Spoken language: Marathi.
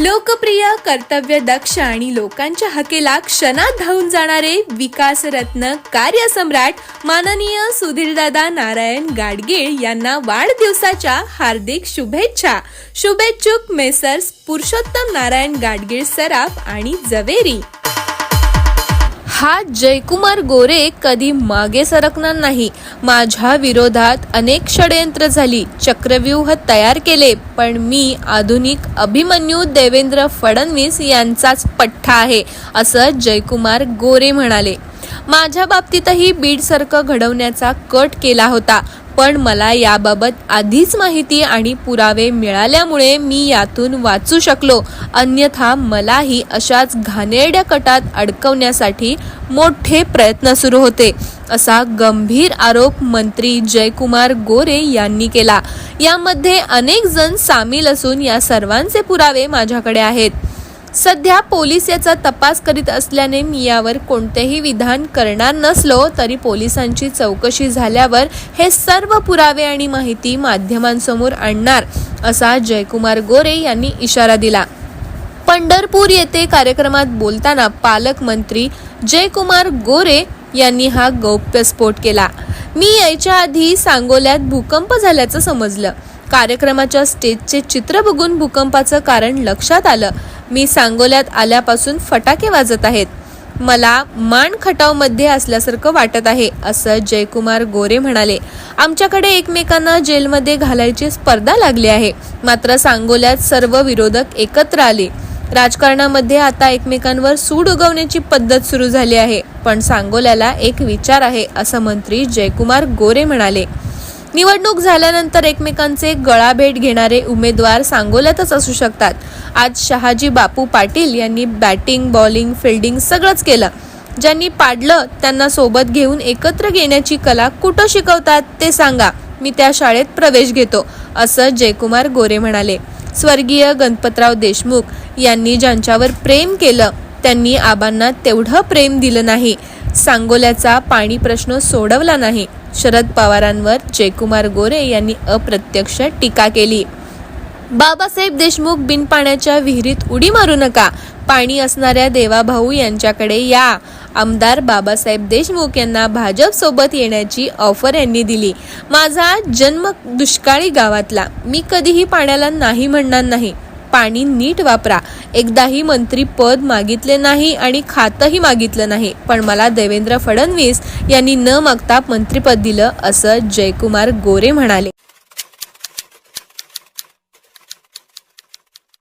लोकप्रिय कर्तव्य दक्ष आणि लोकांच्या हकेला क्षणात धावून जाणारे विकासरत्न कार्यसम्राट माननीय सुधीरदादा नारायण गाडगीळ यांना वाढदिवसाच्या हार्दिक शुभेच्छा. शुभेच्छुक मेसर्स पुरुषोत्तम नारायण गाडगीळ सराफ आणि जवेरी. हा जयकुमार गोरे कधी मागे सरकणार नाही. माझ्या विरोधात अनेक षडयंत्र झाली. चक्रव्यूह तयार केले पण मी आधुनिक अभिमन्यू देवेंद्र फडणवीस यांचाच पठ्ठा आहे असं जयकुमार गोरे म्हणाले. माझ्या बाबतीतही बीडसारखं घडवण्याचा कट केला होता. पण मला याबाबत आधीच माहिती आणि पुरावे मिळाल्यामुळे मी यातून वाचू शकलो. अन्यथा मलाही अशाच घाणेरड्या कटात अडकवण्यासाठी मोठे प्रयत्न सुरू होते असा गंभीर आरोप मंत्री जयकुमार गोरे यांनी केला. यामध्ये अनेक जण सामील असून या सर्वांचे पुरावे माझ्याकडे आहेत. सध्या पोलीस याचा तपास करीत असल्याने मी यावर कोणतेही विधान करणार नसलो तरी पोलिसांची चौकशी झाल्यावर हे सर्व पुरावे आणि माहिती माध्यमांसमोर आणणार असा जयकुमार गोरे यांनी इशारा दिला. पंढरपूर येथे कार्यक्रमात बोलताना पालकमंत्री जयकुमार गोरे यांनी हा गौप्यस्फोट केला. मी यायच्या आधी सांगोल्यात भूकंप झाल्याचं समजलं. कार्यक्रमाच्या स्टेजचे चित्र बघून भूकंपाचं कारण लक्षात आलं. मी सांगोल्यात आल्यापासून फटाके वाजत आहेत. मला मान खटावमध्ये असल्यासारखं वाटत आहे असं जयकुमार गोरे म्हणाले. आमच्याकडे एकमेकांना जेलमध्ये घालायची स्पर्धा लागली आहे. मात्र सांगोल्यात सर्व विरोधक एकत्र आले. राजकारणामध्ये आता एकमेकांवर सूड उगवण्याची पद्धत सुरू झाली आहे. पण सांगोल्याला एक विचार आहे असं मंत्री जयकुमार गोरे म्हणाले. निवडणूक झाल्यानंतर एकमेकांचे गळाभेट घेणारे उमेदवार सांगोल्यातच असू शकतात. आज शहाजी बापू पाटील यांनी बॅटिंग बॉलिंग फिल्डिंग सगळंच केलं. ज्यांनी पाडलं त्यांना सोबत घेऊन एकत्र घेण्याची कला कुठं शिकवतात ते सांगा. मी त्या शाळेत प्रवेश घेतो असं जयकुमार गोरे म्हणाले. स्वर्गीय गणपतराव देशमुख यांनी ज्यांच्यावर प्रेम केलं त्यांनी आबांना तेवढं प्रेम दिलं नाही. सांगोल्याचा पाणी प्रश्न सोडवला नाही. शरद पवारांवर जयकुमार गोरे यांनी अप्रत्यक्ष टीका केली. बाबासाहेब देशमुख बिनपाण्याच्या विहिरीत उडी मारू नका. पाणी असणाऱ्या देवाभाऊ यांच्याकडे या. आमदार बाबासाहेब देशमुख यांना भाजप सोबत येण्याची ऑफर यांनी दिली. माझा जन्म दुष्काळी गावातला. मी कधीही पाण्याला नाही म्हणणार नाही. पाणी नीट वापरा. एकदाही मंत्री पद मागितले नाही आणि खातंही मागितलं नाही. पण मला देवेंद्र फडणवीस यांनी न मागता मंत्रिपद दिलं असं जयकुमार गोरे म्हणाले.